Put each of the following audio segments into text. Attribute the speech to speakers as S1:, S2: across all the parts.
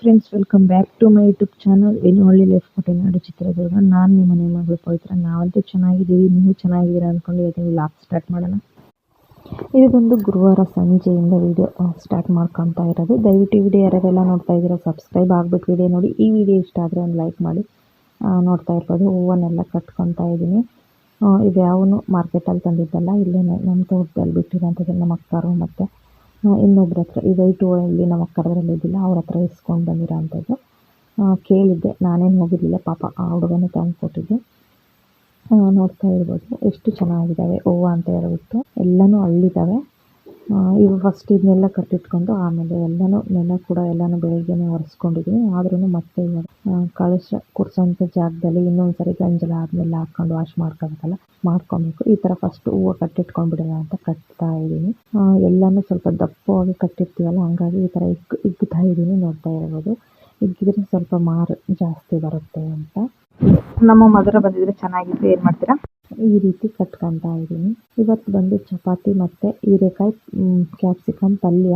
S1: Friends welcome back to my YouTube channel ಒಳ್ಳೆ life ಕೊಟ್ಟೆನಾಡು ಚಿತ್ರದುರ್ಗ ನಾನು ನಿಮ್ಮ ಮನೆ ಮಗಳು ಪವಿತ್ರ. ನಾವಂತೂ ಚೆನ್ನಾಗಿದ್ದೀವಿ, ನೀವು ಚೆನ್ನಾಗಿದ್ದೀರಾ ಅಂದ್ಕೊಂಡು ಇವತ್ತಿನ ವ್ಲಾಗ್ ಸ್ಟಾರ್ಟ್ ಮಾಡೋಣ. ಇದು ಗುರುವಾರ ಸಂಜೆಯಿಂದ ವಿಡಿಯೋ ಸ್ಟಾರ್ಟ್ ಮಾಡ್ಕೊತಾ ಇರೋದು. ದಯವಿಟ್ಟು ವಿಡಿಯೋ ಯಾರೆಲ್ಲ ನೋಡ್ತಾ ಇದ್ದೀರಾ ಸಬ್ಸ್ಕ್ರೈಬ್ ಆಗಿಬಿಟ್ಟು ವಿಡಿಯೋ ನೋಡಿ. ಈ ವಿಡಿಯೋ ಇಷ್ಟ ಆದರೆ ಒಂದು ಲೈಕ್ ಮಾಡಿ. ನೋಡ್ತಾ ಇರ್ಬೋದು. ಹೂವನ್ನೆಲ್ಲ ಕಟ್ಕೊತಾ ಇದ್ದೀನಿ. ಇದು ಯಾವನು ಮಾರ್ಕೆಟಲ್ಲಿ ತಂದಿದ್ದಲ್ಲ, ಇಲ್ಲೇ ನಮ್ಮ ತೋಟದಲ್ಲಿ ಬಿಟ್ಟಿರೋಂಥದ್ದು ನಮ್ಮ ಅಕ್ಕರು ಮತ್ತು ಇನ್ನೊಬ್ರ ಹತ್ರ ಈ ವೈಟ್ ಇಲ್ಲಿ ನಮ್ಮ ಅಕ್ಕದ್ರಲ್ಲಿ ಇದ್ದಿಲ್ಲ ಅವ್ರ ಹತ್ರ ಇಸ್ಕೊಂಡು ಬಂದಿರೋ ಅಂಥದ್ದು ಕೇಳಿದ್ದೆ ನಾನೇನು ಹೋಗಿರಲಿಲ್ಲ ಪಾಪ ಆ ಹುಡುಗನೇ ತಂದು ಕೊಟ್ಟಿದ್ದೆ. ನೋಡ್ತಾ ಇರ್ಬೋದು ಎಷ್ಟು ಚೆನ್ನಾಗಿದ್ದಾವೆ ಹೂವು ಅಂತ ಹೇಳ್ಬಿಟ್ಟು ಎಲ್ಲನೂ ಅಳ್ಳಿದ್ದಾವೆ ಆ, ಇವು ಫಸ್ಟ್ ಇದನ್ನೆಲ್ಲ ಕಟ್ಟಿಟ್ಕೊಂಡು ಆಮೇಲೆ ಎಲ್ಲಾನು ನೆನೆ ಕೂಡ ಎಲ್ಲಾನು ಬೆಳಿಗ್ಗೆನೆ ಒರೆಸ್ಕೊಂಡಿದ್ದೀನಿ ಆದ್ರೂ ಮತ್ತೆ ಇವಾಗ ಆ, ಕಳಶ ಕೂರ್ಸೋಂಥ ಜಾಗದಲ್ಲಿ ಇನ್ನೊಂದ್ಸರಿ ಗಂಜಲ ಆದಮೇಲೆ ಹಾಕೊಂಡು ವಾಶ್ ಮಾಡ್ಕೋಬೇಕಲ್ಲ ಮಾಡ್ಕೊಬೇಕು. ಈ ತರ ಫಸ್ಟ್ ಹೂವು ಕಟ್ಟಿಟ್ಕೊಂಡ್ಬಿಡೋಣ ಅಂತ ಕಟ್ತಾ ಇದ್ದೀನಿ ಎಲ್ಲನೂ ಸ್ವಲ್ಪ ದಪ್ಪವಾಗಿ ಕಟ್ಟಿರ್ತೀವಲ್ಲ ಹಂಗಾಗಿ ಈ ತರ ಇಗ್ ಇಗ್ತಾ ಇದ್ದೀನಿ ನೋಡ್ತಾ ಇರ್ಬೋದು. ಇಗ್ಗಿದ್ರೆ ಸ್ವಲ್ಪ ಮಾರು ಜಾಸ್ತಿ ಬರುತ್ತೆ ಅಂತ. ನಮ್ಮ ಮಧುರ ಬಂದಿದ್ರೆ ಚೆನ್ನಾಗಿತ್ತು ಏನು ಮಾಡ್ತೀರಾ? ಈ ರೀತಿ ಕಟ್ಕೊತಾ ಇದ್ದೀನಿ. ಇವತ್ತು ಬಂದು ಚಪಾತಿ ಮತ್ತು ಹೀರೆಕಾಯಿ ಕ್ಯಾಪ್ಸಿಕಮ್ ಪಲ್ಯ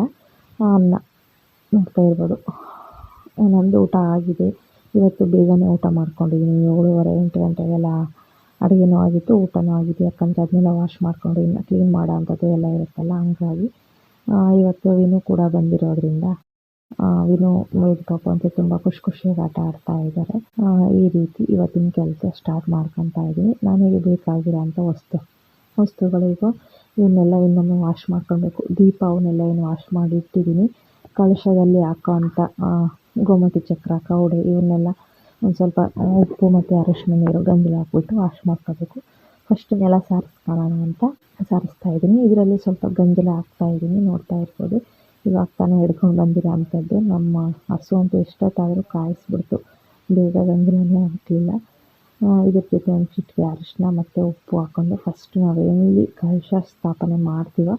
S1: ಅನ್ನ ನೋಡ್ತಾ ಇರ್ಬೋದು. ನಂದು ಊಟ ಆಗಿದೆ. ಇವತ್ತು ಬೇಗನೆ ಊಟ ಮಾಡ್ಕೊಂಡಿದ್ದೀನಿ. ಏಳುವರೆ, ಎಂಟು ಗಂಟೆಗೆಲ್ಲ ಅಡುಗೆನೂ ಆಗಿತ್ತು, ಊಟನೂ ಆಗಿದೆ ಯಾಕಂದರೆ ಅದನ್ನೆಲ್ಲ ವಾಶ್ ಮಾಡಿಕೊಂಡು ಇನ್ನು ಕ್ಲೀನ್ ಮಾಡೋ ಅಂಥದ್ದು ಎಲ್ಲ ಇರುತ್ತಲ್ಲ, ಹಂಗಾಗಿ ಇವತ್ತು ವಿನು ಕೂಡ ಬಂದಿರೋದ್ರಿಂದ ವಿನು ಮೇಲ್ ಅಂತ ತುಂಬಾ ಖುಷಿ ಖುಷಿಯಾಗಿ ಆಟ ಆಡ್ತಾ ಇದ್ದಾರೆ. ಈ ರೀತಿ ಇವತ್ತಿನ ಕೆಲಸ ಸ್ಟಾರ್ಟ್ ಮಾಡ್ಕೊತಾ ಇದ್ದೀನಿ. ನನಗೆ ಬೇಕಾಗಿರೋಂಥ ವಸ್ತು ವಸ್ತುಗಳಿಗೂ ಇವನ್ನೆಲ್ಲ ಇನ್ನೊಮ್ಮೆ ವಾಶ್ ಮಾಡ್ಕೊಬೇಕು ದೀಪ ಅವನ್ನೆಲ್ಲ ಏನು ವಾಶ್ ಮಾಡಿ ಇಟ್ಟಿದ್ದೀನಿ. ಕಳಶದಲ್ಲಿ ಹಾಕೋವಂಥ ಆ, ಗೋಮತಿ ಚಕ್ರ ಕೌಡೆ ಇವನ್ನೆಲ್ಲ ಒಂದು ಸ್ವಲ್ಪ ಉಪ್ಪು ಮತ್ತು ಅರಿಶಿನ ನೀರು ಗಂಜಲ ಹಾಕ್ಬಿಟ್ಟು ವಾಶ್ ಮಾಡ್ಕೋಬೇಕು ಫಸ್ಟ್ ನೆಲ ಸಾರಿಸ್ಕೊಳ್ಳೋಣ ಅಂತ ಸಾರಿಸ್ತಾ ಇದ್ದೀನಿ. ಇದರಲ್ಲಿ ಸ್ವಲ್ಪ ಗಂಜಲ ಹಾಕ್ತಾ ಇದ್ದೀನಿ. ನೋಡ್ತಾ ಇರ್ಬೋದು. ಇವಾಗ ತಾನೇ ಹಿಡ್ಕೊಂಡು ಬಂದಿರೋ ಅಂಥದ್ದು ನಮ್ಮ ಹಸು ಅಂತೂ ಎಷ್ಟೊತ್ತಾದರೂ ಕಾಯಿಸ್ಬಿಡ್ತು. ಬೇಗ ಗಂಜಲನೇ ಆಗಲಿಲ್ಲ. ಇದ್ರ ಜೊತೆ ಒಂದು ಚಿಟಿಕೆ ಅರಿಶಿನ ಮತ್ತು ಉಪ್ಪು ಹಾಕ್ಕೊಂಡು ಫಸ್ಟ್ ನಾವು ಎಲ್ಲಿ ಕಲಶ ಸ್ಥಾಪನೆ ಮಾಡ್ತೀವೋ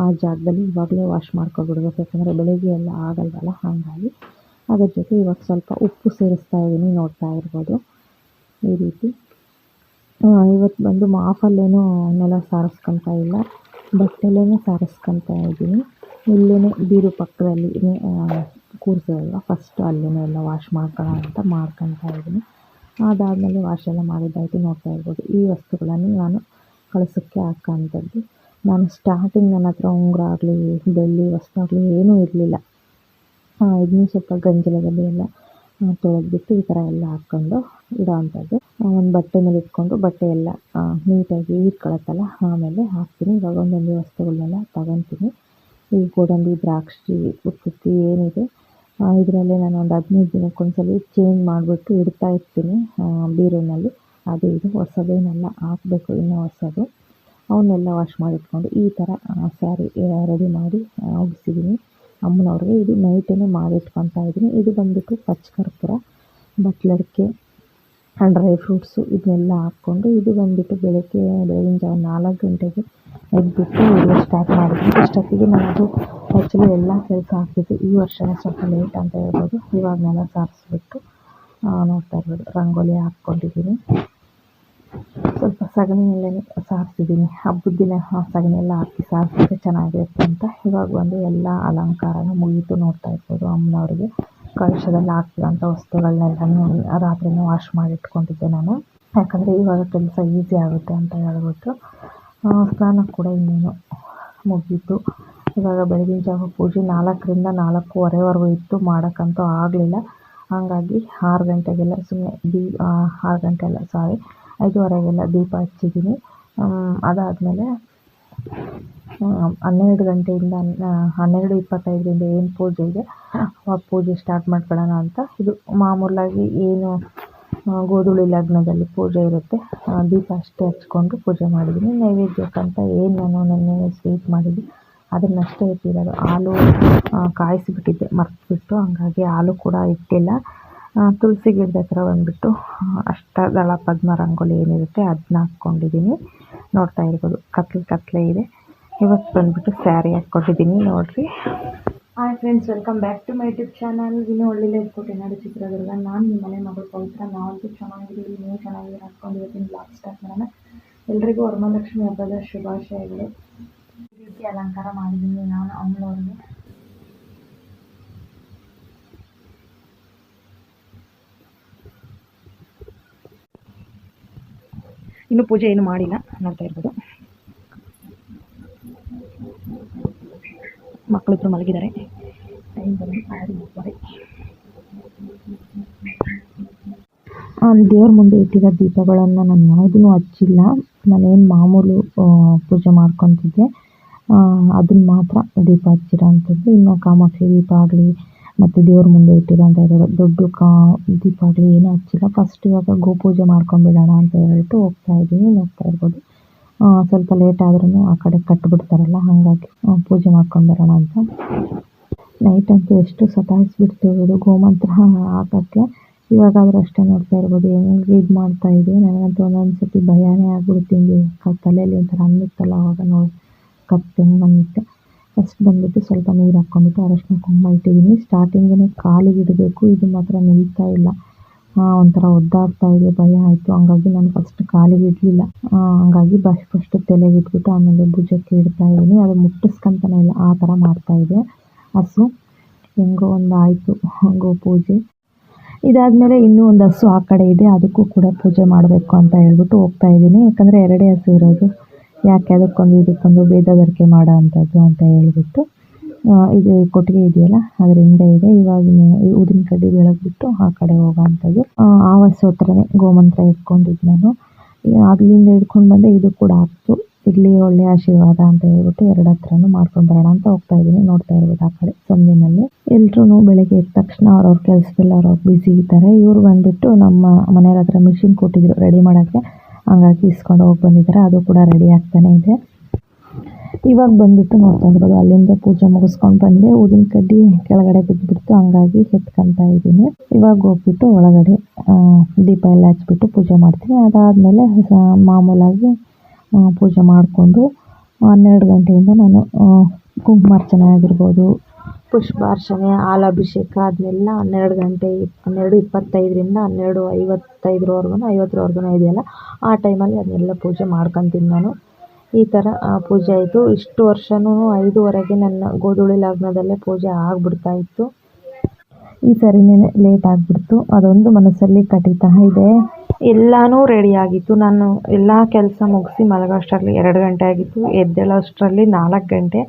S1: ಆ ಜಾಗದಲ್ಲಿ ಇವಾಗಲೇ ವಾಶ್ ಮಾಡ್ಕೊಬಿಡ್ಬೇಕು. ಯಾಕಂದರೆ ಬೆಳಗ್ಗೆ ಎಲ್ಲ ಆಗಲ್ವಲ್ಲ? ಹಾಗಾಗಿ ಅದ್ರ ಜೊತೆ ಇವಾಗ ಸ್ವಲ್ಪ ಉಪ್ಪು ಸೇರಿಸ್ತಾ ಇದ್ದೀನಿ ನೋಡ್ತಾ ಇರ್ಬೋದು. ಈ ರೀತಿ. ಇವತ್ತು ಬಂದು ಮಾಫಲ್ಲೇನೂ ನೆಲ ಸಾರಿಸ್ಕೊತಾ ಇಲ್ಲ. ಬಟ್ಟೆಲೇ ಸಾರಿಸ್ಕೊತಾ ಇದ್ದೀನಿ ಇಲ್ಲೇ ಬೀರು ಪಕ್ಕದಲ್ಲಿ ಕೂರಿಸೋದಲ್ವ ಫಸ್ಟ್ ಅಲ್ಲೇ ಎಲ್ಲ. ವಾಶ್ ಮಾಡ್ಕೊಳ್ಳೋಣ ಅಂತ ಮಾಡ್ಕೊತಾ ಇದ್ದೀನಿ. ಅದಾದಮೇಲೆ ವಾಶ್ ಎಲ್ಲ ಮಾಡಿದ್ದಾಯಿತು, ನೋಡ್ತಾ ಇರ್ಬೋದು. ಈ ವಸ್ತುಗಳನ್ನು ನಾನು ಕಳಸಕ್ಕೆ ಹಾಕೋಂಥದ್ದು ನಾನು ಸ್ಟಾರ್ಟಿಂಗ್ ನನ್ನ ಹತ್ರ ಉಂಗುರ ಆಗಲಿ, ಬೆಳ್ಳಿ ವಸ್ತು ಆಗಲಿ ಏನೂ ಇರಲಿಲ್ಲ. ಇದನ್ನು ಸ್ವಲ್ಪ ಗಂಜಲದಲ್ಲಿ ಎಲ್ಲ ತೊಳೆದ್ಬಿಟ್ಟು ಈ ಥರ ಎಲ್ಲ ಹಾಕ್ಕೊಂಡು ಇಡೋವಂಥದ್ದು. ಒಂದು ಬಟ್ಟೆ ಮೇಲೆ ಇಟ್ಕೊಂಡು ಬಟ್ಟೆ ಎಲ್ಲ ನೀಟಾಗಿ ಇಟ್ಕೊಳತ್ತಲ್ಲ, ಆಮೇಲೆ ಹಾಕ್ತೀನಿ. ಇವಾಗ ಒಂದೊಂದು ವಸ್ತುಗಳನ್ನೆಲ್ಲ ತಗೊತೀನಿ. ಈ ಗೋಡಂಬಿ, ದ್ರಾಕ್ಷಿ ಉತ್ತುತ್ತಿ ಏನಿದೆ ಇದರಲ್ಲೇ ನಾನು ಒಂದು ಹದಿನೈದು ದಿನಕ್ಕೊಂದ್ಸಲ ಚೇಂಜ್ ಮಾಡಿಬಿಟ್ಟು ಇಡ್ತಾ ಇರ್ತೀನಿ ಬೀರೋನಲ್ಲಿ ಅದು ಇದು ಹೊಸದೇನೆಲ್ಲ, ಹಾಕಬೇಕು ಇನ್ನೂ ಹೊಸದು. ಅವನ್ನೆಲ್ಲ ವಾಶ್ ಮಾಡಿಟ್ಕೊಂಡು ಈ ಥರ ಸ್ಯಾರಿ ರೆಡಿ ಮಾಡಿ ಒಗಿಸಿದ್ದೀನಿ ಅಮ್ಮನವ್ರಿಗೆ ಇದು ನೈಟೇ ಮಾಡಿಟ್ಕೊತಾ ಇದ್ದೀನಿ. ಇದು ಬಂದುಬಿಟ್ಟು ಪಚ್ಚಕರ್ಪೂರ ಬಟ್ಲಡಿಕೆ ಡ್ರೈ ಫ್ರೂಟ್ಸು ಇದನ್ನೆಲ್ಲ ಹಾಕ್ಕೊಂಡು ಇದು ಬಂದುಬಿಟ್ಟು ಬೆಳಗ್ಗೆ ಬೆಳಗಿನ ಜಾವ ನಾಲ್ಕು ಗಂಟೆಗೆ ಎದ್ಬಿಟ್ಟು ಎಲ್ಲ ಸ್ಟಾರ್ಟ್ ಮಾಡಿದ್ವಿ. ಇಷ್ಟೊತ್ತಿಗೆ ನಮ್ಮದು ಆ್ಯಕ್ಚುಲಿ ಎಲ್ಲ ಕೆಲಸ ಆಗ್ತಿತ್ತು. ಈ ವರ್ಷನೇ ಸ್ವಲ್ಪ ಲೇಟ್ ಅಂತ ಹೇಳ್ಬೋದು. ಇವಾಗ ನೆಲ ಸಾರಿಸ್ಬಿಟ್ಟು ನೋಡ್ತಾ ಇರ್ಬೋದು. ರಂಗೋಲಿ ಹಾಕ್ಕೊಂಡಿದ್ದೀನಿ ಸ್ವಲ್ಪ ಸಗಣಿಯಲ್ಲೇ ಸಾರಿಸಿದ್ದೀನಿ ಹಬ್ಬದ ದಿನ ಸಗಣಿ ಎಲ್ಲ ಹಾಕಿ ಸಾರಿಸಿದ್ರೆ ಚೆನ್ನಾಗಿರುತ್ತೆ ಅಂತ ಇವಾಗ ಬಂದು ಎಲ್ಲ ಅಲಂಕಾರನ ಮುಗೀತು ನೋಡ್ತಾ ಇರ್ಬೋದು ಅಮ್ಮನವ್ರಿಗೆ. ಕಳಶದಲ್ಲಿ ಹಾಕಿರೋಂಥ ವಸ್ತುಗಳನ್ನೆಲ್ಲನೂ ರಾತ್ರಿಯೇ ವಾಶ್ ಮಾಡಿ ಇಟ್ಕೊಂಡಿದ್ದೆ ನಾನು. ಯಾಕಂದರೆ ಇವಾಗ ಕೆಲಸ ಈಸಿ ಆಗುತ್ತೆ ಅಂತ ಹೇಳ್ಬಿಟ್ಟು ಸ್ನಾನ ಕೂಡ ಇನ್ನೇನು ಮುಗೀತು. ಇವಾಗ ಬೆಳಗಿನ ಜಾವ ಪೂಜೆ ನಾಲ್ಕರಿಂದ ನಾಲ್ಕೂವರೆವರೆಗೂ ಇತ್ತು, ಮಾಡೋಕ್ಕಂತೂ ಆಗಲಿಲ್ಲ. ಹಾಗಾಗಿ ಆರು ಗಂಟೆಗೆಲ್ಲ ಸುಮ್ಮನೆ ದೀ ಆರು ಗಂಟೆಲ್ಲ ಸಾರಿ ಐದುವರೆಗೆಲ್ಲ ದೀಪ ಹಚ್ಚಿದ್ದೀನಿ. ಅದಾದಮೇಲೆ ಹನ್ನೆರಡು ಗಂಟೆಯಿಂದ ಹನ್ನೆರಡು ಇಪ್ಪತ್ತೈದರಿಂದ ಏನು ಪೂಜೆ ಇದೆ, ಆ ಪೂಜೆ ಸ್ಟಾರ್ಟ್ ಮಾಡ್ಕೊಳ್ಳೋಣ ಅಂತ. ಇದು ಮಾಮೂಲಾಗಿ ಏನು ಗೋಧುಳಿ ಲಗ್ನದಲ್ಲಿ ಪೂಜೆ ಇರುತ್ತೆ. ದೀಪ ಅಷ್ಟೇ ಹಚ್ಕೊಂಡು ಪೂಜೆ ಮಾಡಿದ್ದೀನಿ. ನೈವೇದ್ಯಕ್ಕಂತ ಏನು ನಾನು ನೆನ್ನೆ ಸ್ವೀಟ್ ಮಾಡಿದ್ದೆ ಅದನ್ನಷ್ಟೇ ಇಟ್ಟಿರೋದು. ಹಾಲು ಕಾಯಿಸಿಬಿಟ್ಟಿದ್ದೆ, ಮರ್ತ್ಬಿಟ್ಟು. ಹಂಗಾಗಿ ಹಾಲು ಕೂಡ ಇಟ್ಟಿಲ್ಲ. ತುಳಸಿ ಗಿಡದ ಹತ್ರ ಬಂದುಬಿಟ್ಟು ಅಷ್ಟದಳ ಪದ್ಮ ರಂಗೋಲಿ ಏನಿರುತ್ತೆ ಅದನ್ನ ಹಾಕ್ಕೊಂಡಿದ್ದೀನಿ. ನೋಡ್ತಾ ಇರ್ಬೋದು, ಕತ್ಲೆ ಕತ್ಲೆ ಇದೆ. ಇವತ್ತು ಬಂದುಬಿಟ್ಟು ಸ್ಯಾರಿ ಹಾಕ್ಕೊಟ್ಟಿದ್ದೀನಿ ನೋಡಿರಿ. Hi friends welcome back to my YouTube channel ಇನ್ನೂ ಒಳ್ಳೆ ಇಟ್ಕೊಟ್ಟೆ ನಾಡು ಚಿತ್ರದುರ್ಗ. ನಾನು ನಿಮ್ಮ ಮನೆ ಮಗಳು ಪವಿತ್ರ. ನಾವಂತೂ ಚೆನ್ನಾಗಿದ್ದೀವಿ, ನೀವು ಚೆನ್ನಾಗಿದ್ದೀರಿ ಹಾಕ್ಕೊಂಡು ಇವತ್ತಿನ ಬ್ಲಾಗ್ ಸ್ಟಾರ್ಟ್ ಮಾಡೋಣ. ಎಲ್ರಿಗೂ ವರಮಹಾಲಕ್ಷ್ಮಿ ಹಬ್ಬದ ಶುಭಾಶಯಗಳು. ಈ ರೀತಿ ಅಲಂಕಾರ ಮಾಡಿದ್ದೀನಿ ನಾನು ಅಮ್ಮನವ್ರಿಗೆ ಇನ್ನೂ ಪೂಜೆ ಏನು ಮಾಡಿಲ್ಲ, ನೋಡ್ತಾ ಇರ್ಬೋದು. ಮಕ್ಕಳಿಬ್ರು ಮಲಗಿದ್ದಾರೆ. ದೇವ್ರ ಮುಂದೆ ಇಟ್ಟಿರೋ ದೀಪಗಳನ್ನು ನಾನು ಯಾವುದೂ ಹಚ್ಚಿಲ್ಲ. ನಾನೇನು ಮಾಮೂಲು ಪೂಜೆ ಮಾಡ್ಕೊತಿದ್ದೆ. ಅದನ್ನು ಮಾತ್ರ ದೀಪ ಹಚ್ಚಿರೋ ಅಂಥದ್ದು ಇನ್ನು ಕಾಮಾಕ್ಷಿ ದೀಪ ಆಗಲಿ, ಮತ್ತು ದೇವ್ರ ಮುಂದೆ ಇಟ್ಟಿರೋಂಥ ಎರಡು ದೊಡ್ಡ ಕಾ, ದೀಪ ಆಗಲಿ ಏನೂ ಹಚ್ಚಿಲ್ಲ. ಫಸ್ಟ್ ಇವಾಗ ಗೋಪೂಜೆ ಮಾಡ್ಕೊಂಬಿಡೋಣ ಅಂತ ಹೇಳ್ಬಿಟ್ಟು ಹೋಗ್ತಾ ಇದ್ದೀನಿ, ನೋಡ್ತಾ ಇರ್ಬೋದು. ಸ್ವಲ್ಪ ಲೇಟ್ ಆದ್ರೂ ಆ ಕಡೆ ಕಟ್ಬಿಡ್ತಾರಲ್ಲ, ಹಾಗಾಗಿ ಪೂಜೆ ಮಾಡ್ಕೊಂಡು ಬರೋಣ ಅಂತ. ನೈಟ್ ಅಂತೂ ಎಷ್ಟು ಸತಾಯಿಸ್ಬಿಡ್ತೀವಿ ಗೋಮಂತ್ರ ಹಾಕೋಕ್ಕೆ. ಇವಾಗಾದ್ರೂ ಅಷ್ಟೇ ನೋಡ್ತಾ ಇರ್ಬೋದು ಹೆಂಗೆ ಇದು ಮಾಡ್ತಾ ಇದೆ. ನನಗಂತೂ ಒಂದೊಂದು ಸತಿ ಭಯನೇ ಆಗ್ಬಿಡ್ತೀನಿ ತಲೆಯಲ್ಲಿ ಒಂಥರ ಅನ್ನಿಸ್ತಲ್ಲ ಅವಾಗ ನೋಡಿ ಕತ್ತೆ ಅನ್ನುತ್ತೆ ಫಸ್ಟ್ ಬಂದುಬಿಟ್ಟು ಸ್ವಲ್ಪ ನೀರು ಹಾಕ್ಕೊಂಡ್ಬಿಟ್ಟು ಅರಶಿನ ಕುಂಕುಮ ಇಟ್ಟಿದ್ದೀನಿ. ಸ್ಟಾರ್ಟಿಂಗೇ ಕಾಲಿಗೆ ಇಡಬೇಕು, ಇದು ಮಾತ್ರ ನಿಲ್ತಾ ಇಲ್ಲ. ಒಂಥರ ಒದ್ದಾಡ್ತಾ ಇದೆ, ಭಯ ಆಯಿತು. ಹಂಗಾಗಿ ನಾನು ಫಸ್ಟ್ ಕಾಲಿಗೆ ಇಡಲಿಲ್ಲ. ಹಂಗಾಗಿ ಬಸ್ ಫಸ್ಟ್ ತಲೆಗೆ ಇಟ್ಬಿಟ್ಟು ಆಮೇಲೆ ಭುಜಕ್ಕೆ ಇಡ್ತಾ ಇದ್ದೀನಿ. ಅದು ಮುಟ್ಟಿಸ್ಕೊಂತಾನೆ ಇಲ್ಲ, ಆ ಥರ ಮಾಡ್ತಾ ಇದೆ. ಹಸು, ಹೆಂಗೋ ಒಂದು ಆಯಿತು. ಹಂಗೋ ಪೂಜೆ. ಇದಾದಮೇಲೆ ಇನ್ನೂ ಒಂದು ಹಸು ಆ ಕಡೆ ಇದೆ, ಅದಕ್ಕೂ ಕೂಡ ಪೂಜೆ ಮಾಡಬೇಕು ಅಂತ ಹೇಳ್ಬಿಟ್ಟು ಹೋಗ್ತಾ ಇದ್ದೀನಿ. ಯಾಕಂದರೆ ಎರಡೇ ಹಸು ಇರೋದು. ಯಾಕೆ ಅದಕ್ಕೊಂದು, ಇದಕ್ಕೊಂದು ಭೇದದರಿಕೆ ಮಾಡೋ ಅಂಥದ್ದು ಅಂತ ಹೇಳ್ಬಿಟ್ಟು. ಇದು ಕೊಟ್ಟಿಗೆ ಇದೆಯಲ್ಲ, ಅದರ ಹಿಂದೆ ಇದೆ. ಇವಾಗ ಊದಿನ ಕಡ್ಡಿ ಬೆಳಗ್ಬಿಟ್ಟು ಆ ಕಡೆ ಹೋಗೋ ಅಂಥದ್ದು ಆ ಹಸು ಹತ್ರನೇ ಗೋಮಂತ್ರ ಇಟ್ಕೊಂಡಿದ್ದು ನಾನು. ಅಲ್ಲಿಂದ ಹಿಡ್ಕೊಂಡು ಬಂದೆ ಇದು ಕೂಡ ಆಗ್ತು ಇಲ್ಲಿ ಒಳ್ಳೆ ಆಶೀರ್ವಾದ ಅಂತ ಹೇಳ್ಬಿಟ್ಟು ಎರಡು ಹತ್ರನೂ ಮಾಡ್ಕೊಂಡು ಬರೋಣ ಅಂತ ಹೋಗ್ತಾ ಇದ್ದೀನಿ. ನೋಡ್ತಾ ಇರ್ಬೋದು ಆ ಕಡೆ ಸಂದಿನಲ್ಲಿ. ಎಲ್ರೂ ಬೆಳಗ್ಗೆ ಎದ್ದ ತಕ್ಷಣ ಅವ್ರವ್ರ ಕೆಲಸದಲ್ಲಿ ಅವ್ರವ್ರು ಬಿಸಿ ಇದ್ದಾರೆ. ಇವ್ರು ಬಂದ್ಬಿಟ್ಟು ನಮ್ಮ ಮನೆಯವ್ರ ಹತ್ರ ಮಿಷಿನ್ ಕೊಟ್ಟಿದ್ರು ರೆಡಿ ಮಾಡೋಕ್ಕೆ. ಹಂಗಾಗಿ ಇಸ್ಕೊಂಡು ಹೋಗಿ ಬಂದಿದ್ದಾರೆ. ಅದು ಕೂಡ ರೆಡಿ ಆಗ್ತಾನೆ ಇದೆ. ಇವಾಗ ಬಂದ್ಬಿಟ್ಟು ನೋಡ್ತಾ ಇರ್ಬೋದು ಅಲ್ಲಿಂದ ಪೂಜೆ ಮುಗಿಸ್ಕೊಂಡು ಬಂದೆ. ಊದಿನ ಕಡ್ಡಿ ಕೆಳಗಡೆ ಬಿದ್ದುಬಿಡ್ತು ಹಂಗಾಗಿ ಎತ್ಕೊಂತ ಇದ್ದೀನಿ. ಇವಾಗ ಹೋಗ್ಬಿಟ್ಟು ಒಳಗಡೆ ದೀಪ ಎಲ್ಲ ಹಚ್ಬಿಟ್ಟು ಪೂಜೆ ಮಾಡ್ತೀನಿ. ಅದಾದಮೇಲೆ ಮಾಮೂಲಾಗಿ ಪೂಜೆ ಮಾಡಿಕೊಂಡು ಹನ್ನೆರಡು ಗಂಟೆಯಿಂದ ನಾನು ಕುಂಕುಮಾರ್ಚನೆ ಆಗಿರ್ಬೋದು, ಪುಷ್ಪಾರ್ಚನೆ, ಹಾಲಾಭಿಷೇಕ ಅದನ್ನೆಲ್ಲ ಹನ್ನೆರಡು ಗಂಟೆ ಹನ್ನೆರಡು ಇಪ್ಪತ್ತೈದರಿಂದ ಹನ್ನೆರಡು ಐವತ್ತೈದರವರೆಗೂ ಐವತ್ತರವರೆಗೂ ಇದೆಯಲ್ಲ, ಆ ಟೈಮಲ್ಲಿ ಅದನ್ನೆಲ್ಲ ಪೂಜೆ ಮಾಡ್ಕೊತೀನಿ ನಾನು. ಈ ಥರ ಪೂಜೆ ಆಯಿತು. ಇಷ್ಟು ವರ್ಷವೂ ಐದೂವರೆಗೆ ನನ್ನ ಗೋಧೂಳಿ ಲಗ್ನದಲ್ಲೇ ಪೂಜೆ ಆಗಿಬಿಡ್ತಾ ಇತ್ತು. ಈ ಸರಿನೇ ಲೇಟ್ ಆಗಿಬಿಡ್ತು. ಅದೊಂದು ಮನಸ್ಸಲ್ಲಿ ಕಟೀತಾ ಇದೆ. ಎಲ್ಲನೂ ರೆಡಿ ಆಗಿತ್ತು. ನಾನು ಎಲ್ಲ ಕೆಲಸ ಮುಗಿಸಿ ಮಲಗೋಷ್ಟರಲ್ಲಿ ಎರಡು ಗಂಟೆ ಆಗಿತ್ತು. ಎದ್ದೇಳೋಷ್ಟರಲ್ಲಿ ನಾಲ್ಕು ಗಂಟೆ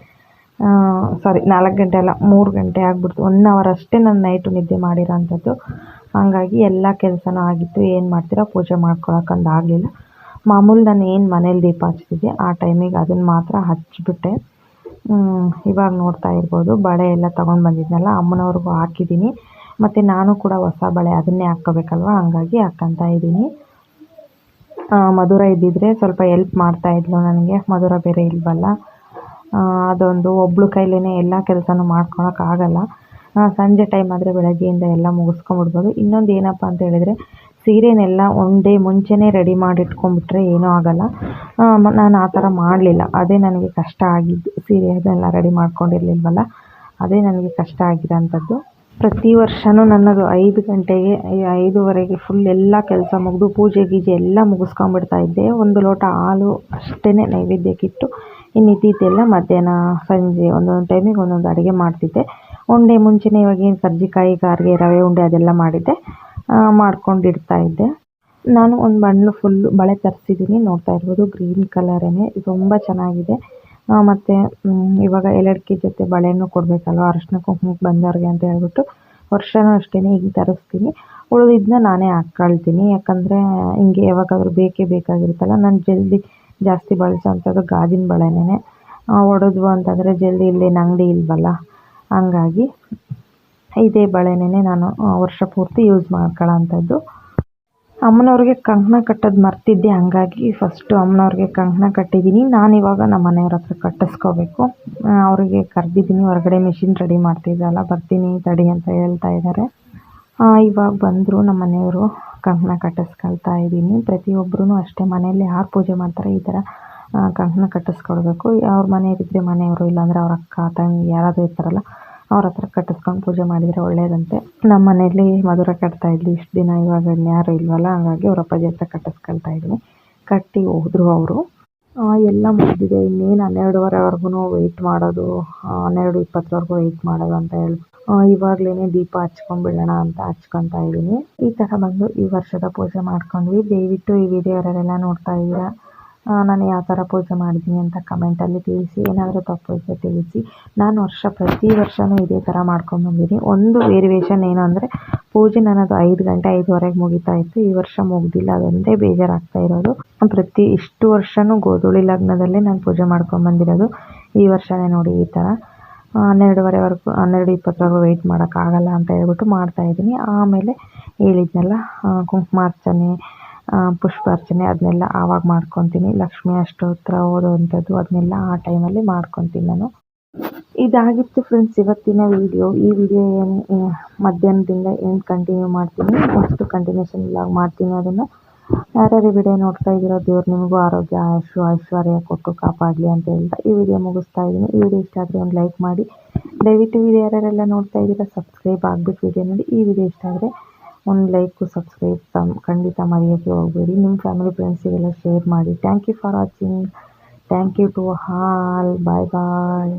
S1: ಸಾರಿ ನಾಲ್ಕು ಗಂಟೆ ಅಲ್ಲ, ಮೂರು ಗಂಟೆ ಆಗಿಬಿಡ್ತು. ಒನ್ ಅವರ್ ಅಷ್ಟೇ ನಾನು ನೈಟು ನಿದ್ದೆ ಮಾಡಿರೋ ಅಂಥದ್ದು ಹಾಗಾಗಿ ಎಲ್ಲ ಕೆಲಸನೂ ಆಗಿತ್ತು. ಏನು ಮಾಡ್ತೀರಾ? ಪೂಜೆ ಮಾಡ್ಕೊಳಕ್ಕಂದು ಆಗಲಿಲ್ಲ. ಮಾಮೂಲಿ ನಾನು ಏನು ಮನೇಲಿ ದೀಪ ಹಚ್ತಿದ್ದೆ, ಆ ಟೈಮಿಗೆ ಅದನ್ನು ಮಾತ್ರ ಹಚ್ಚಿಬಿಟ್ಟೆ ಇವಾಗ ನೋಡ್ತಾ ಇರ್ಬೋದು, ಬಳೆ ಎಲ್ಲ ತೊಗೊಂಡು ಬಂದಿದ್ನಲ್ಲ, ಅಮ್ಮನವ್ರಿಗೂ ಹಾಕಿದ್ದೀನಿ ಮತ್ತು ನಾನು ಕೂಡ ಹೊಸ ಬಳೆ ಅದನ್ನೇ ಹಾಕ್ಕೋಬೇಕಲ್ವ, ಹಂಗಾಗಿ ಹಾಕ್ಕೊಂತ ಇದ್ದೀನಿ. ಮಧುರ ಇದ್ದಿದ್ರೆ ಸ್ವಲ್ಪ ಎಲ್ಪ್ ಮಾಡ್ತಾ ಇದ್ಲು ನನಗೆ, ಮಧುರ ಬೇರೆ ಇಲ್ವಲ್ಲ. ಅದೊಂದು ಒಬ್ಳು ಕೈಲೇ ಎಲ್ಲ ಕೆಲಸನೂ ಮಾಡ್ಕೊಳಕ್ಕಾಗಲ್ಲ ಸಂಜೆ ಟೈಮ್ ಆದರೆ ಬೆಳಗ್ಗೆಯಿಂದ ಎಲ್ಲ ಮುಗಿಸ್ಕೊಂಬಿಡ್ಬೋದು ಇನ್ನೊಂದು ಏನಪ್ಪ ಅಂತ ಹೇಳಿದರೆ ಸೀರೆನೆಲ್ಲ ಒನ್ ಡೇ ಮುಂಚೆನೇ ರೆಡಿ ಮಾಡಿ ಇಟ್ಕೊಂಡ್ಬಿಟ್ರೆ ಏನೂ ಆಗಲ್ಲ. ನಾನು ಆ ಥರ ಮಾಡಲಿಲ್ಲ. ಅದೇ ನನಗೆ ಕಷ್ಟ ಆಗಿದ್ದು, ಸೀರೆ ಅದೆಲ್ಲ ರೆಡಿ ಮಾಡ್ಕೊಂಡಿರ್ಲಿಲ್ವಲ್ಲ? ಅದೇ ನನಗೆ ಕಷ್ಟ ಆಗಿರೋಂಥದ್ದು. ಪ್ರತಿ ವರ್ಷವೂ ನನ್ನದು ಐದು ಗಂಟೆಗೆ ಐದೂವರೆಗೆ ಫುಲ್ ಎಲ್ಲ ಕೆಲಸ ಮುಗಿದು ಪೂಜೆ ಗೀಜೆ ಎಲ್ಲ ಮುಗಿಸ್ಕೊಂಡ್ಬಿಡ್ತಾ ಇದ್ದೆ. ಒಂದು ಲೋಟ ಹಾಲು ಅಷ್ಟೇ ನೈವೇದ್ಯಕ್ಕಿಟ್ಟು, ಇನ್ನು ಇದ್ದಿದ್ದೆಲ್ಲ ಮಧ್ಯಾಹ್ನ ಸಂಜೆ ಒಂದೊಂದು ಟೈಮಿಗೆ ಒಂದೊಂದು ಅಡುಗೆ ಮಾಡ್ತಿದ್ದೆ. ಉಂಡೆ ಮುಂಚೆನೇ ಇವಾಗ ಏನು ಕರ್ಜಿಕಾಯಿ ಗಾರ್ಗೆ ರವೆ, ಉಂಡೆ ಅದೆಲ್ಲ ಮಾಡಿದ್ದೆ. ಮಾಡ್ಕೊಂಡು ಇಡ್ತಾ ಇದ್ದೆ. ನಾನು ಒಂದು ಬಣ್ಣ ಫುಲ್ಲು ಬಳೆ ತರಿಸಿದ್ದೀನಿ ನೋಡ್ತಾ ಇರ್ಬೋದು ಗ್ರೀನ್ ಕಲರೇನೆ ತುಂಬ ಚೆನ್ನಾಗಿದೆ. ಮತ್ತು ಇವಾಗ ಎಲಡ್ಕಿ ಜೊತೆ ಬಳೆನೂ ಕೊಡಬೇಕಲ್ವ, ಅರಶಿನ ಕುಂಕುಮಕ್ಕೆ ಬಂದವ್ರಿಗೆ ಅಂತ ಹೇಳ್ಬಿಟ್ಟು ವರ್ಷವೂ ಅಷ್ಟೇ ಹಿಂಗೆ ತರಿಸ್ತೀನಿ. ಉಳಿದಿದ್ದನ್ನ ನಾನೇ ಹಾಕ್ಕೊಳ್ತೀನಿ. ಯಾಕಂದರೆ, ಹಿಂಗೆ ಯಾವಾಗಾದ್ರೂ ಬೇಕೇ ಬೇಕಾಗಿರುತ್ತಲ್ಲ, ನಾನು ಜಲ್ದಿ ಜಾಸ್ತಿ ಬಳಸೋವಂಥದ್ದು ಗಾಜಿನ ಬಳೆನೇ ಒಡೆದ್ವು ಅಂತಂದರೆ ಜಲ್ದಿ ಇಲ್ಲಿ ಅಂಗಡಿ ಇಲ್ವಲ್ಲ, ಹಂಗಾಗಿ ಇದೇ ಬಳೆನೇ ನಾನು ವರ್ಷ ಪೂರ್ತಿ ಯೂಸ್ ಮಾಡ್ಕೊಳ್ಳೋಂಥದ್ದು ಅಮ್ಮನವ್ರಿಗೆ ಕಂಕಣ ಕಟ್ಟೋದು ಮರ್ತಿದ್ದೆ, ಹಂಗಾಗಿ ಫಸ್ಟು ಅಮ್ಮನವ್ರಿಗೆ ಕಂಕಣ ಕಟ್ಟಿದ್ದೀನಿ ನಾನು ಇವಾಗ ನಮ್ಮ ಮನೆಯವ್ರ ಹತ್ರ ಕಟ್ಟಿಸ್ಕೋಬೇಕು. ಅವರಿಗೆ ಕರೆದಿದ್ದೀನಿ ಹೊರಗಡೆ ಮಿಷಿನ್ ರೆಡಿ ಮಾಡ್ತಿದ್ದಲ್ಲ ಬರ್ತೀನಿ, ತಡಿ ಅಂತ ಹೇಳ್ತಾ ಇದ್ದಾರೆ ಇವಾಗ ಬಂದರು ನಮ್ಮ ಮನೆಯವರು ಕಂಕಣ ಕಟ್ಟಿಸ್ಕೊಳ್ತಾ ಇದ್ದೀನಿ ಪ್ರತಿಯೊಬ್ಬರೂ ಅಷ್ಟೇ ಮನೆಯಲ್ಲಿ ಯಾರು ಪೂಜೆ ಮಾಡ್ತಾರೆ, ಈ ಥರ ಕಂಕಣ ಕಟ್ಟಿಸ್ಕೊಳ್ಬೇಕು ಅವ್ರ ಮನೆಯವರಿದ್ದರೆ ಮನೆಯವರು, ಇಲ್ಲಾಂದರೆ ಅವ್ರ ಅಕ್ಕ, ತಂಗಿ, ಯಾರಾದರೂ ಇರ್ತಾರಲ್ಲ ಅವ್ರ ಹತ್ರ ಕಟ್ಟಿಸ್ಕೊಂಡು ಪೂಜೆ ಮಾಡಿದರೆ ಒಳ್ಳೇದಂತೆ. ನಮ್ಮ ಮನೆಯಲ್ಲಿ ಮಧುರ ಕಟ್ತಾ ಇದ್ವಿ ಇಷ್ಟು ದಿನ ಇವಾಗ ಇನ್ಯಾರು ಇಲ್ವಲ್ಲ, ಹಾಗಾಗಿ ಅವ್ರ ಅಪ್ಪಾಜಿ ಹತ್ರ ಕಟ್ಟಿಸ್ಕೊಳ್ತಾ ಇದ್ದೀನಿ ಕಟ್ಟಿ ಹೋದ್ರು ಅವರು. ಎಲ್ಲ ಮುಗಿದಿದೆ. ಇನ್ನೇನು ಹನ್ನೆರಡುವರೆವರೆಗೂ ವೆಯ್ಟ್ ಮಾಡೋದು ಹನ್ನೆರಡು ಇಪ್ಪತ್ತರವರೆಗೂ ವೆಯ್ಟ್ ಮಾಡೋದು ಅಂತ ಹೇಳಿ. ಇವಾಗಲೇ ದೀಪ ಹಚ್ಕೊಂಡ್ಬಿಡೋಣ ಅಂತ ಹಚ್ಕೊತಾ ಇದ್ದೀನಿ. ಈ ಥರ ಬಂದು ಈ ವರ್ಷದ ಪೂಜೆ ಮಾಡ್ಕೊಂಡ್ವಿ. ದಯವಿಟ್ಟು ಈ ವಿಡಿಯೋ ನೋಡ್ತಾ ಇದ್ದೀರಾ ನಾನು ಯಾವ ಥರ ಪೂಜೆ ಮಾಡಿದ್ದೀನಿ ಅಂತ ಕಮೆಂಟಲ್ಲಿ ತಿಳಿಸಿ, ಏನಾದರೂ ತಪ್ಪು ಇದ್ದರೆ ತಿಳಿಸಿ. ನಾನು ವರ್ಷ ಪ್ರತಿ ವರ್ಷವೂ ಇದೇ ಥರ ಮಾಡ್ಕೊಂಡ್ಬಂದಿದ್ದೀನಿ ಒಂದು ವೇರಿಯೇಷನ್ ಏನು ಅಂದರೆ, ಪೂಜೆ ನನ್ನದು ಐದು ಗಂಟೆ, ಐದುವರೆಗೆ ಮುಗಿತಾ ಇತ್ತು. ಈ ವರ್ಷ ಮುಗ್ದಿಲ್ಲ, ಅದೊಂದೇ ಬೇಜಾರಾಗ್ತಾ ಇರೋದು. ಪ್ರತಿ ಇಷ್ಟು ವರ್ಷವೂ ಗೋಧೂಳಿ ಲಗ್ನದಲ್ಲೇ ನಾನು ಪೂಜೆ ಮಾಡ್ಕೊಂಡು ಬಂದಿರೋದು. ಈ ವರ್ಷವೇ ನೋಡಿ ಈ ಥರ. ಹನ್ನೆರಡುವರೆವರೆಗೂ, ಹನ್ನೆರಡು ಇಪ್ಪತ್ತರವರೆಗೂ ವೆಯ್ಟ್ ಮಾಡೋಕ್ಕಾಗಲ್ಲ ಅಂತ ಹೇಳ್ಬಿಟ್ಟು ಮಾಡ್ತಾಯಿದ್ದೀನಿ ಆಮೇಲೆ ಹೇಳಿದ್ನಲ್ಲ ಕುಂಕುಮಾರ್ಚನೆ ಪುಷ್ಪಾರ್ಚನೆ ಅದನ್ನೆಲ್ಲ ಆವಾಗ ಮಾಡ್ಕೊತೀನಿ. ಲಕ್ಷ್ಮಿ ಅಷ್ಟೋತ್ರ ಓದೋವಂಥದ್ದು ಅದನ್ನೆಲ್ಲ ಆ ಟೈಮಲ್ಲಿ ಮಾಡ್ಕೊತೀನಿ ನಾನು. ಇದಾಗಿತ್ತು ಫ್ರೆಂಡ್ಸ್ ಇವತ್ತಿನ ವಿಡಿಯೋ ಈ ವಿಡಿಯೋ ಏನು ಮಧ್ಯಾಹ್ನದಿಂದ ಏನು ಕಂಟಿನ್ಯೂ ಮಾಡ್ತೀನಿ? ಫಸ್ಟು ಕಂಟಿನ್ಯೂಷನ್ ಬ್ಲಾಗ್ ಮಾಡ್ತೀನಿ ಅದನ್ನು. ಯಾರ್ಯಾರು ವಿಡಿಯೋ ನೋಡ್ತಾ ಇದ್ದೀರೋ ದೇವ್ರು ನಿಮಗೂ ಆರೋಗ್ಯ ಆಯುಷು ಐಶ್ವರ್ಯ ಕೊಟ್ಟು ಕಾಪಾಡಲಿ ಅಂತ ಹೇಳ್ತಾ ಈ ವಿಡಿಯೋ ಮುಗಿಸ್ತಾ ಇದ್ದೀನಿ. ಈ ವಿಡಿಯೋ ಇಷ್ಟ ಆದರೆ ಒಂದು ಲೈಕ್ ಮಾಡಿ. ದಯವಿಟ್ಟು ವಿಡಿಯೋ ಯಾರ್ಯಾರೆಲ್ಲ ನೋಡ್ತಾ ಇದ್ದೀರಾ ಸಬ್ಸ್ಕ್ರೈಬ್ ಆಗಿಬಿಟ್ಟು ವಿಡಿಯೋ ನೋಡಿ. ಈ ವಿಡಿಯೋ ಇಷ್ಟ ಆದರೆ ಒಂದು ಲೈಕು ಸಬ್ಸ್ಕ್ರೈಬ್ ತಮ್ ಖಂಡಿತ ಮರೆಯೋಕ್ಕೆ ಹೋಗಬೇಡಿ. ನಿಮ್ಮ ಫ್ಯಾಮಿಲಿ ಫ್ರೆಂಡ್ಸಿಗೆಲ್ಲ ಶೇರ್ ಮಾಡಿ. Thank you for watching thank you to all bye bye